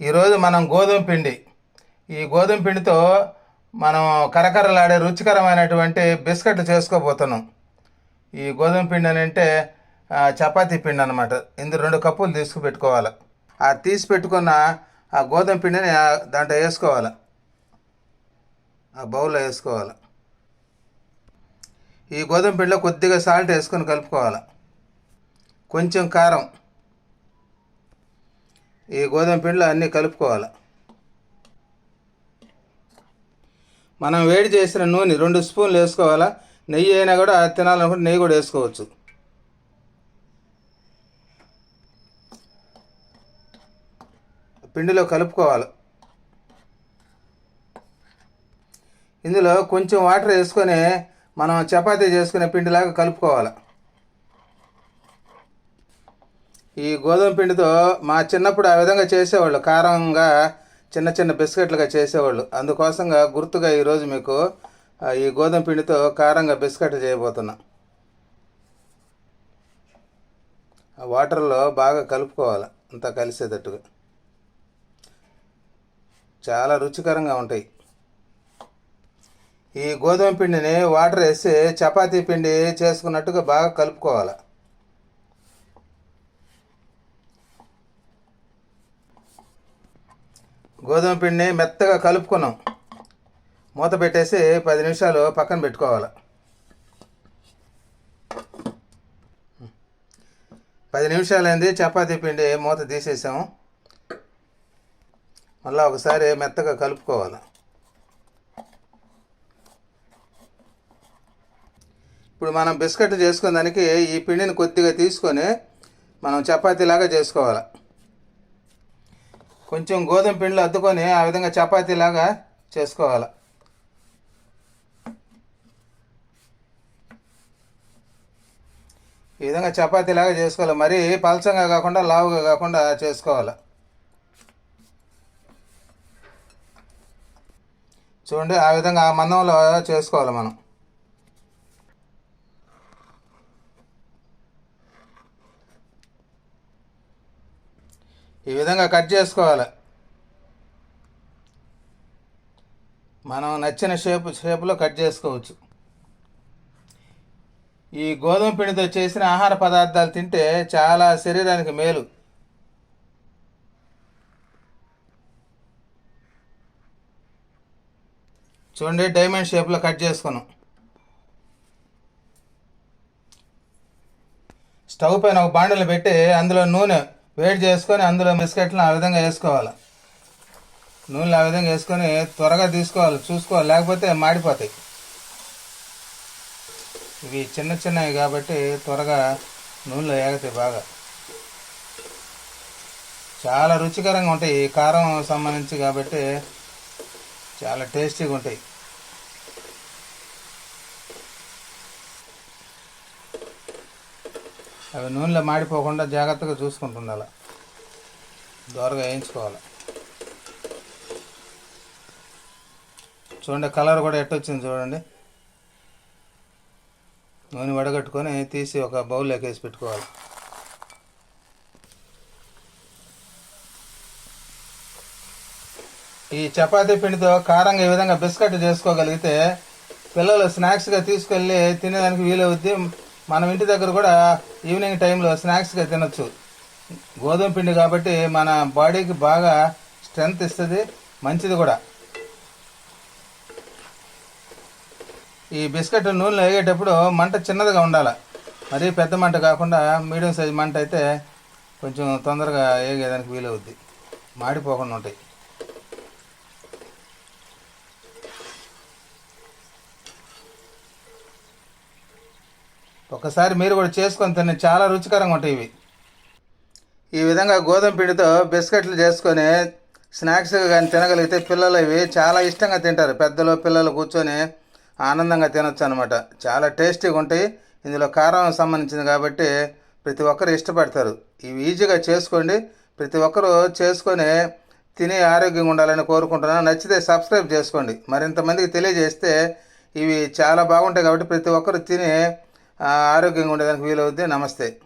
ఈరోజు మనం గోధుమ పిండి. ఈ గోధుమ పిండితో మనం కరకరలాడే రుచికరమైనటువంటి బిస్కెట్లు చేసుకోబోతున్నాం. ఈ గోధుమ పిండి అని అంటే చపాతీ పిండి అనమాట ఇందులో రెండు కప్పులు తీసుకుపెట్టుకోవాలి ఆ తీసి పెట్టుకున్న ఆ గోధుమ పిండిని దాంట్లో వేసుకోవాలి. ఆ బౌల్లో వేసుకోవాలి. ఈ గోధుమ పిండిలో కొద్దిగా సాల్ట్ వేసుకొని కలుపుకోవాలి. కొంచెం కారం. ఈ గోధుమ పిండిలో అన్నీ కలుపుకోవాలి. మనం వేడి చేసిన నూనె రెండు స్పూన్లు వేసుకోవాలా? నెయ్యి అయినా కూడా తినాలనుకుంటే నెయ్యి కూడా వేసుకోవచ్చు. పిండిలో కలుపుకోవాలి. ఇందులో కొంచెం వాటర్ వేసుకొని మనం చపాతీ చేసుకునే పిండిలాగా కలుపుకోవాలి. ఈ గోధుమ పిండితో మా చిన్నప్పుడు ఆ విధంగా చేసేవాళ్ళు. కారంగా చిన్న చిన్న బిస్కెట్లుగా చేసేవాళ్ళు. అందుకోసంగా గుర్తుగా ఈరోజు మీకు ఈ గోధుమ పిండితో కారంగా బిస్కెట్ చేయబోతున్నా. ఆ వాటర్లో బాగా కలుపుకోవాలి. అంతా కలిసేటట్టుగా. చాలా రుచికరంగా ఉంటాయి. ఈ గోధుమ పిండిని వాటర్ వేసి చపాతీ పిండి చేసుకున్నట్టుగా బాగా కలుపుకోవాలి. గోధుమ పిండిని మెత్తగా కలుపుకున్నాం. మూత పెట్టేసి పది నిమిషాలు పక్కన పెట్టుకోవాలి. పది నిమిషాలైంది చపాతీ పిండి మూత తీసేసాము మళ్ళీ ఒకసారి మెత్తగా కలుపుకోవాలి. ఇప్పుడు మనం బిస్కెట్ చేసుకునే దానికి ఈ పిండిని కొద్దిగా తీసుకొని మనం చపాతీలాగా చేసుకోవాలి. కొంచెం గోధుమ పిండిలో అద్దుకొని ఆ విధంగా చపాతీలాగా చేసుకోవాలి. ఈ విధంగా చపాతీలాగా చేసుకోవాలి. మరీ పలసంగా కాకుండా లావుగా కాకుండా చేసుకోవాలి. చూడండి ఆ విధంగా ఆ మందంలో చేసుకోవాలి మనం. ఈ విధంగా కట్ చేసుకోవాలి. మనం నచ్చిన షేప్ షేపులో కట్ చేసుకోవచ్చు. ఈ గోధుమ పిండితో చేసిన ఆహార పదార్థాలు తింటే చాలా శరీరానికి మేలు. చూడండి డైమండ్ షేప్లో కట్ చేసుకున్నాం. స్టవ్ పైన ఒక బాండలు పెట్టి అందులో నూనె వేడి చేసుకొని అందులో బిస్కెట్లను ఆ విధంగా వేసుకోవాలి. నూనెలు ఆ విధంగా వేసుకొని త్వరగా తీసుకోవాలి చూసుకోవాలి లేకపోతే మాడిపోతాయి. ఇవి చిన్న చిన్నవి కాబట్టి త్వరగా నూనెలో ఏగతాయి బాగా. చాలా రుచికరంగా ఉంటాయి. ఈ కారం సంబంధించి కాబట్టి చాలా టేస్టీగా ఉంటాయి. అవి నూనెలో మాడిపోకుండా జాగ్రత్తగా చూసుకుంటుండాలి. దూరగా వేయించుకోవాలి. చూడండి కలర్ కూడా ఎట్టొచ్చింది చూడండి. నూనె వడగట్టుకొని తీసి ఒక బౌల్లోకి వేసి పెట్టుకోవాలి. ఈ చపాతీ పిండితో కారంగా ఈ విధంగా బిస్కెట్ చేసుకోగలిగితే పిల్లలు స్నాక్స్గా తీసుకెళ్ళి తినేదానికి వీలవుద్ది. మనం ఇంటి దగ్గర కూడా ఈవినింగ్ టైంలో స్నాక్స్గా తినొచ్చు. గోధుమ పిండి కాబట్టి మన బాడీకి బాగా స్ట్రెంగ్త్ ఇస్తుంది మంచిది కూడా. ఈ బిస్కెట్ నూనెలో వేగేటప్పుడు మంట చిన్నదిగా ఉండాలి. మరీ పెద్ద మంట కాకుండా మీడియం సైజ్ మంట అయితే కొంచెం తొందరగా వేగేదానికి వీలవుద్ది. మాడిపోకుండా ఉంటాయి. ఒకసారి మీరు కూడా చేసుకొని తిని చాలా రుచికరంగా ఉంటాయి ఇవి. ఈ విధంగా గోధుమ పిండితో బిస్కెట్లు చేసుకొని స్నాక్స్ కానీ తినగలిగితే పిల్లలు ఇవి చాలా ఇష్టంగా తింటారు. పెద్దలు పిల్లలు కూర్చొని ఆనందంగా తినొచ్చు అనమాట చాలా టేస్టీగా ఉంటాయి. ఇందులో కారం సంబంధించింది కాబట్టి ప్రతి ఒక్కరు ఇష్టపడతారు. ఇవి ఈజీగా చేసుకోండి. ప్రతి ఒక్కరూ చేసుకొని తిని ఆరోగ్యంగా ఉండాలని కోరుకుంటున్నాను. నచ్చితే సబ్స్క్రైబ్ చేసుకోండి. మరింతమందికి తెలియజేస్తే ఇవి చాలా బాగుంటాయి కాబట్టి ప్రతి ఒక్కరు తిని ఆరోగ్యంగా ఉండేదానికి వీలవుద్ది. నమస్తే.